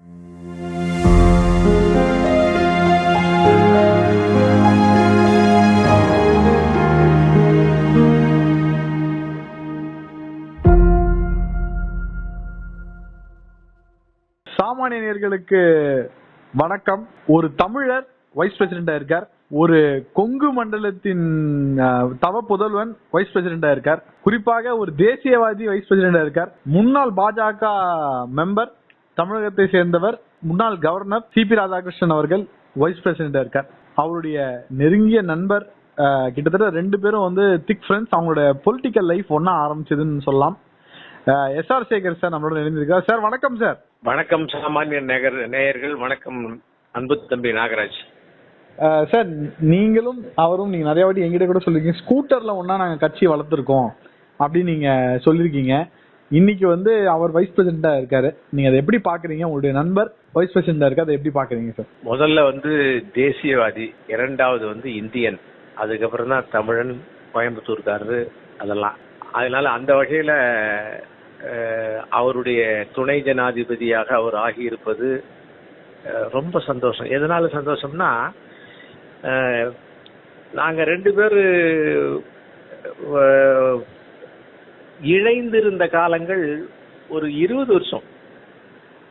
சாமானிய நேர்களுக்கு வணக்கம். ஒரு தமிழர் வைஸ் பிரசிடென்டா இருக்கார். ஒரு கொங்கு மண்டலத்தின் தவ புதல்வன் வைஸ் பிரசிடென்டா இருக்கார். குறிப்பாக ஒரு தேசியவாதி வைஸ் பிரசிடென்டா இருக்கார். முன்னாள் பாஜக மெம்பர் தமிழகத்தை சேர்ந்தவர் முன்னாள் கவர்னர் சிபி ராதாகிருஷ்ணன் அவர்கள் வைஸ் பிரசிடென்டா இருக்கார். அவருடைய நெருங்கிய நண்பர் கிட்டத்தட்ட ரெண்டு பேரும் வந்து திக் ஃப்ரெண்ட்ஸ் அவங்களோட பொலிட்டிக்கல் லைஃப் ஒன்னா ஆரம்பிச்சதுன்னு சொல்லலாம். எஸ் ஆர் சேகர் சார் நம்மளோட இணைந்திருக்கார் சார் வணக்கம் சார். வணக்கம் சாமானிய நேயர் நேயர்கள் வணக்கம் அன்பு தம்பி நாகராஜ். சார் நீங்களும் அவரும் நீங்க நிறைய வாட்டி எங்கிட்ட கூட சொல்லிருக்கீங்க. ஸ்கூட்டர்ல ஒன்னா நாங்க கட்சி வளர்த்துருக்கோம் அப்படின்னு நீங்க சொல்லிருக்கீங்க. இன்னைக்கு வந்து அவர் வைஸ் பிரசிடண்டா இருக்காரு. நீங்க அதை எப்படி பாக்குறீங்க உங்களுடைய நண்பர் வைஸ் பிரசிடண்டா இருக்கு அதை எப்படி பாக்குறீங்க சார் முதல்ல வந்து தேசியவாதி இரண்டாவது வந்து இந்தியன் அதுக்கப்புறம் தான் தமிழன் கோயம்புத்தூர்காரரு அதெல்லாம். அதனால அந்த வகையில அவருடைய துணை ஜனாதிபதியாக அவர் ஆகியிருப்பது ரொம்ப சந்தோஷம். எதனால சந்தோஷம்னா நாங்கள் ரெண்டு பேர் இழைந்திருந்த காலங்கள் ஒரு இருபது வருஷம்.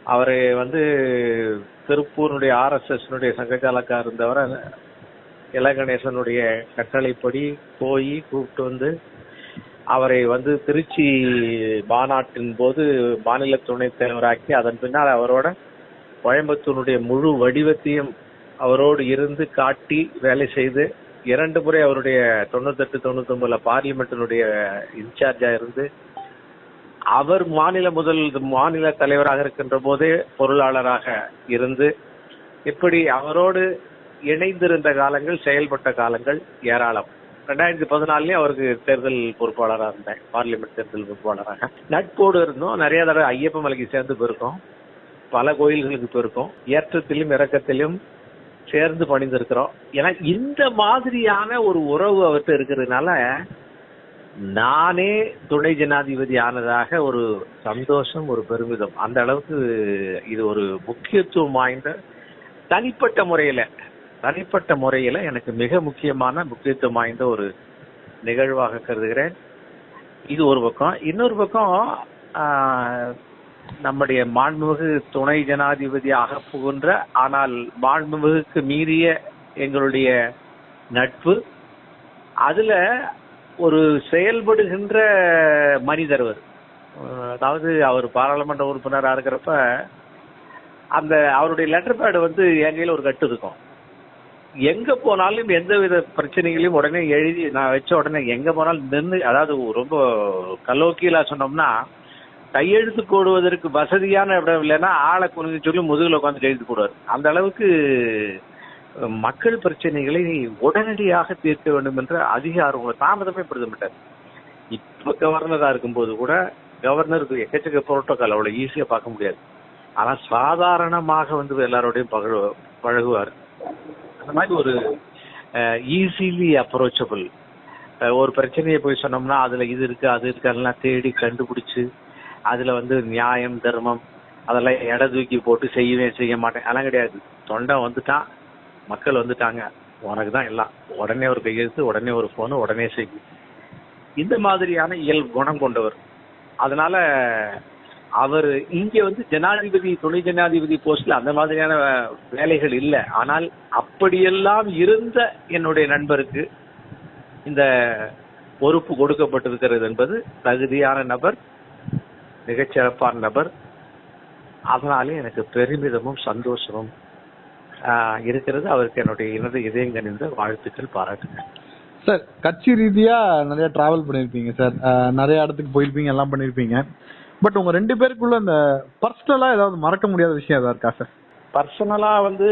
அவர் வந்து திருப்பூருடைய ஆர்எஸ்எஸ்னுடைய சங்கச்சாலக்கா இருந்தவர் இளகணேசனுடைய கட்டளைப்படி போய் கூப்பிட்டு வந்து அவரை வந்து திருச்சி மாநாட்டின் போது மாநில துணைத் தலைவராக்கி அதன் பின்னால் அவரோட கோயம்புத்தூருடைய முழு வடிவத்தையும் அவரோடு இருந்து காட்டி வேலை செய்து இரண்டு முறை அவருடைய தொண்ணூத்தெட்டு தொண்ணூத்தொன்பதுல பார்லிமெண்டினுடைய இன்சார்ஜா இருந்து அவர் மாநில முதல் மாநில தலைவராக இருக்கின்ற போதே பொருளாளராக இருந்து இப்படி அவரோடு இணைந்திருந்த காலங்கள் செயல்பட்ட காலங்கள் ஏராளம். ரெண்டாயிரத்தி பதினாலுலயும் அவருக்கு தேர்தல் பொறுப்பாளராக இருந்தேன். பார்லிமெண்ட் தேர்தல் பொறுப்பாளராக. நட்போடு இருந்தோம். நிறைய தடவை ஐயப்ப மலைக்கு சேர்ந்து போயிருக்கோம். பல கோயில்களுக்கு போயிருக்கோம். ஏற்றத்திலும் இறக்கத்திலும் சேர்ந்து பணிந்திருக்கிறோம். ஏன்னா இந்த மாதிரியான ஒரு உறவு அவர்கிட்ட இருக்கிறதுனால நானே துணை ஜனாதிபதி ஆனதாக ஒரு சந்தோஷம் ஒரு பெருமிதம். அந்த அளவுக்கு இது ஒரு முக்கியத்துவம் வாய்ந்த தனிப்பட்ட முறையில தனிப்பட்ட முறையில எனக்கு மிக முக்கியமான முக்கியத்துவம் வாய்ந்த ஒரு நிகழ்வாக கருதுகிறேன். இது ஒரு பக்கம். இன்னொரு பக்கம் நம்முடைய மாண்புமிகு துணை ஜனாதிபதி ஆக புகுன்ற ஆனால் மாண்புமிகுக்கு மீறிய எங்களுடைய நட்பு அதுல ஒரு செயல்படுகின்ற மனிதர் அவர். அதாவது அவர் பாராளுமன்ற உறுப்பினராக இருக்கிறப்ப அந்த அவருடைய லெட்டர் பேடு வந்து என் ஒரு கட்டு இருக்கும். எங்க போனாலும் எந்த வித பிரச்சனைகளையும் உடனே எழுதி நான் வச்ச உடனே எங்க போனாலும் நின்று அதாவது ரொம்ப கலோக்கியலா சொன்னோம்னா கையெழுத்து போடுவதற்கு வசதியான இடம் இல்லைன்னா ஆளை குனிஞ்சு சொல்லி முதுகில் உட்காந்து எழுதி போடுவார். அந்த அளவுக்கு மக்கள் பிரச்சனைகளை உடனடியாக தீர்க்க வேண்டும் என்ற அதிகாரம் தாமதமே படுத்த மாட்டார் இப்ப கவர்னரா இருக்கும்போது கூட கவர்னருக்கு எக்கச்சக்க புரோட்டோக்கால் அவ்வளோ ஈஸியாக பார்க்க முடியாது. ஆனா சாதாரணமாக வந்து எல்லாரோடையும் பழகு பழகுவார். அந்த மாதிரி ஒரு ஈஸிலி அப்ரோச்சபிள் ஒரு பிரச்சனையை போய் சொன்னோம்னா அதுல இது இருக்கு அது இருக்கு அதெல்லாம் தேடி கண்டுபிடிச்சு அதுல வந்து நியாயம் தர்மம் அதெல்லாம் எடை தூக்கி போட்டு செய்யவே செய்ய மாட்டேன். அதெல்லாம் கிடையாது. தொண்டை வந்துட்டான் மக்கள் வந்துட்டாங்க. உனக்கு தான் எல்லாம். உடனே ஒரு கையெழுத்து உடனே ஒரு போன் உடனே செய்யும் இந்த மாதிரியான இயல் குணம் கொண்டவர். அதனால அவர் இங்க வந்து ஜனாதிபதி துணை ஜனாதிபதி போஸ்ட்ல அந்த மாதிரியான வேலைகள் இல்லை. ஆனால் அப்படியெல்லாம் இருந்த என்னுடைய நண்பருக்கு இந்த பொறுப்பு கொடுக்கப்பட்டிருக்கிறது என்பது தகுதியான நபர் மிகச்சிறப்பான நபர். அதனாலே எனக்கு பெருமிதமும் சந்தோஷமும் இருக்கிறது. அவருக்கு என்னுடைய இனது இதயம் கனிந்த வாழ்த்துக்கள் பாராட்டுகள் சார் கட்சி ரீதியா நிறைய டிராவல் பண்ணிருப்பீங்க சார். நிறைய இடத்துக்கு போயிருப்பீங்க எல்லாம் பண்ணிருப்பீங்க. பட் உங்க ரெண்டு பேருக்குள்ள அந்த பர்சனலா ஏதாவது மறக்க முடியாத விஷயம் ஏதாவது இருக்கா சார்? பர்சனலா வந்து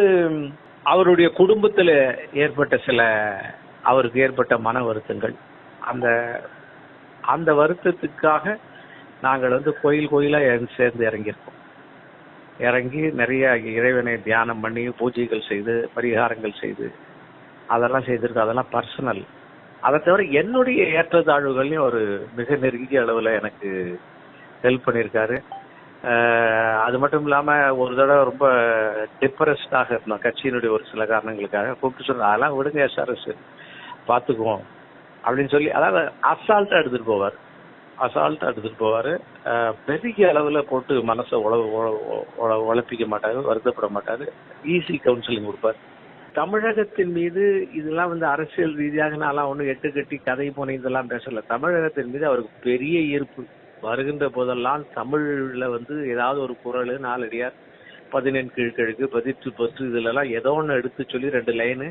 அவருடைய குடும்பத்துல ஏற்பட்ட சில அவருக்கு ஏற்பட்ட மன வருத்தங்கள். அந்த அந்த வருத்தத்துக்காக நாங்கள் வந்து கோயில் கோயிலாக சேர்ந்து இறங்கியிருக்கோம். இறங்கி நிறைய இறைவனை தியானம் பண்ணி பூஜைகள் செய்து பரிகாரங்கள் செய்து அதெல்லாம் செய்திருக்கோம் அதெல்லாம் பர்சனல் அதை தவிர என்னுடைய ஏற்றத்தாழ்வுகள்லையும் ஒரு மிக நெருங்கிய அளவில் எனக்கு ஹெல்ப் பண்ணியிருக்காரு. அது மட்டும் இல்லாமல் ஒரு தடவை ரொம்ப டிப்ரெஸ்டாக இருந்தோம். கட்சியினுடைய ஒரு சில காரணங்களுக்காக கூப்பிட்டு சொன்னோம் அதெல்லாம் விடுங்க எஸ்ஆர்எஸ் பார்த்துக்குவோம். அப்படின்னு சொல்லி அதாவது அசால்ட்டாக எடுத்துகிட்டு போவார். அசால்ட்டா எடுத்துட்டு போவாரு. பெரிய அளவுல போட்டு மனசை உழவு உழப்பிக்க மாட்டாரு வருத்தப்பட மாட்டாரு. ஈஸி கவுன்சிலிங் கொடுப்பார். தமிழகத்தின் மீது இதெல்லாம் வந்து அரசியல் ரீதியாக நான்லாம் ஒன்றும் எட்டு கட்டி கதை போன இதெல்லாம் பேசல. தமிழகத்தின் மீது அவருக்கு பெரிய ஈர்ப்பு. வருகின்ற போதெல்லாம் தமிழ்ல வந்து ஏதாவது ஒரு குரல் நாலடியார் பதினெண் கீழ்கழுக்கு பதிற்று பற்று இதுல எல்லாம் ஏதோ ஒன்று எடுத்து சொல்லி ரெண்டு லைனு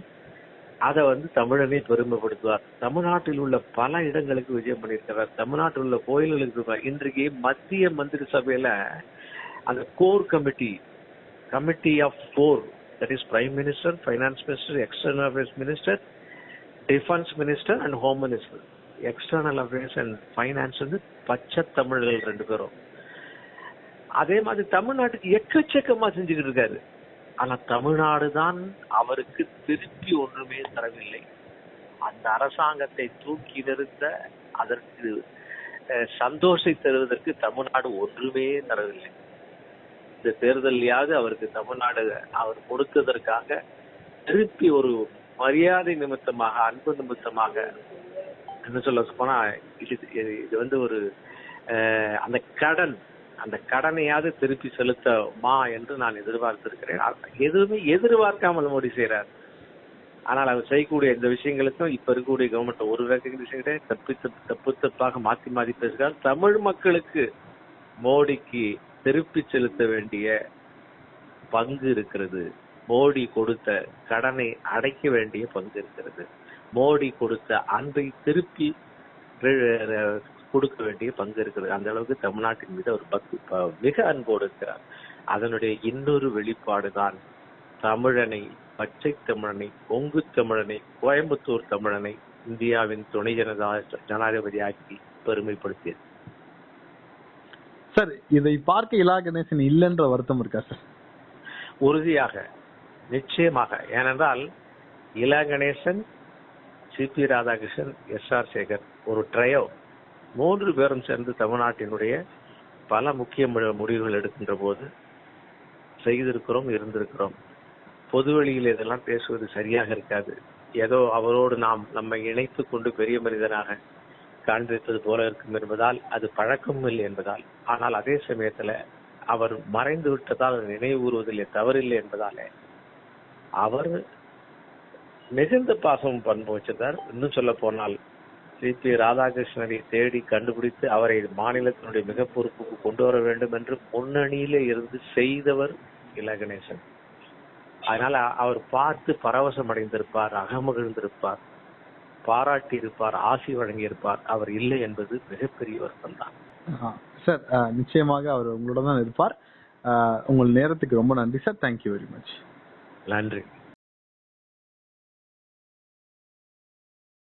அதை வந்து தமிழனை பெருமைப்படுத்துவார் தமிழ்நாட்டில் உள்ள பல இடங்களுக்கு விஜயம் பண்ணியிருக்கிறார். தமிழ்நாட்டில் உள்ள கோயில்களுக்கு இன்றைக்கு மத்திய மந்திரி சபையில அந்த core committee committee of four that is prime minister finance minister external affairs minister defence minister and home minister external affairs and finance வந்து பச்சை தமிழர்கள் ரெண்டு பேரும். அதே மாதிரி தமிழ்நாட்டுக்கு எக்கச்சக்கமா செஞ்சுக்கிட்டு இருக்காரு. ஆனா தமிழ்நாடு தான் அவருக்கு திருப்பி ஒன்றுமே தரவில்லை. அந்த அரசாங்கத்தை தூக்கி நிறுத்த அதற்கு அஹ், சந்தோஷை தருவதற்கு தமிழ்நாடு ஒன்றுமே தரவில்லை. இந்த தேர்தலையாவது அவருக்கு தமிழ்நாடு அவர் கொடுத்ததற்காக திருப்பி ஒரு மரியாதை நிமித்தமாக அன்பு நிமித்தமாக என்ன சொல்ல போனா இது இது- இது வந்து ஒரு அஹ், அந்த கடன் அந்த கடனையாவது திருப்பி செலுத்தமா என்று நான் எதிர்பார்த்திருக்கிறேன். எதுவுமே எதிர்பார்க்காமல் மோடி செய்யறாரு ஆனால் அவர் செய்யக்கூடிய இந்த விஷயங்களுக்கும் இப்ப இருக்கக்கூடிய கவர்மெண்ட் ஒரு ரெக்கக்னிஷன் கிடையாது தப்பு தப்பு தப்பு தப்பாக மாத்தி மாத்தி பேசுகிறார். தமிழ் மக்களுக்கு மோடிக்கு திருப்பி செலுத்த வேண்டிய பங்கு இருக்கிறது. மோடி கொடுத்த கடனை அடைக்க வேண்டிய பங்கு இருக்கிறது. மோடி கொடுத்த அன்பை திருப்பி கொடுக்க வேண்டிய பங்கு இருக்கிறது அந்த அளவுக்கு தமிழ்நாட்டின் மீது அவர் பக்தி ப- மிக அன்போடு இருக்கிறார். அதனுடைய இன்னொரு வெளிப்பாடு தான் தமிழனை பச்சை தமிழனை கொங்கு தமிழனை கோயம்புத்தூர் தமிழனை இந்தியாவின் துணை ஜனதா ஜனாதிபதி ஆக்கி பெருமைப்படுத்தியது. சார் இதை பார்க்க இலா கணேசன் இல்லைன்ற வருத்தம் இருக்கா சார்? உறுதியாக நிச்சயமாக. ஏனென்றால் Ila Ganesan CP Radhakrishnan S R Sekar ஒரு ட்ரையோ. மூன்று பேரும் சேர்ந்து தமிழ்நாட்டினுடைய பல முக்கிய முடிவுகள் எடுக்கின்ற போது செய்திருக்கிறோம் இருந்திருக்கிறோம். பொதுவெளியில் இதெல்லாம் பேசுவது சரியாக இருக்காது. ஏதோ அவரோடு நாம் நம்மை இணைத்து கொண்டு பெரிய மனிதனாக காண்பிப்பது போல இருக்கும் என்பதால் அது பழக்கம் இல்லை என்பதால் ஆனால் அதே சமயத்துல அவர் மறைந்து விட்டதால் நினைவு கூறுவதில் தவறில்லை என்பதாலே அவர் மிகுந்த பாசம் பண்பு வச்சிருந்தார். இன்னும் சொல்ல போனால் சி பி ராதாகிருஷ்ணனை தேடி கண்டுபிடித்து அவரை மாநிலத்தினுடைய மிக பொறுப்புக்கு கொண்டு வர வேண்டும் என்று முன்னணியிலே இருந்து செய்தவர் இல கணேசன். அதனால அவர் பார்த்து பரவசம் அடைந்திருப்பார் அகமகிழ்ந்திருப்பார் பாராட்டி இருப்பார் ஆசி வழங்கியிருப்பார். அவர் இல்லை என்பது மிகப்பெரிய வருத்தம் தான் சார் நிச்சயமாக அவர் உங்களோட தான் இருப்பார். உங்கள் நேரத்துக்கு ரொம்ப நன்றி சார். தேங்க்யூ வெரி மச் நன்றி.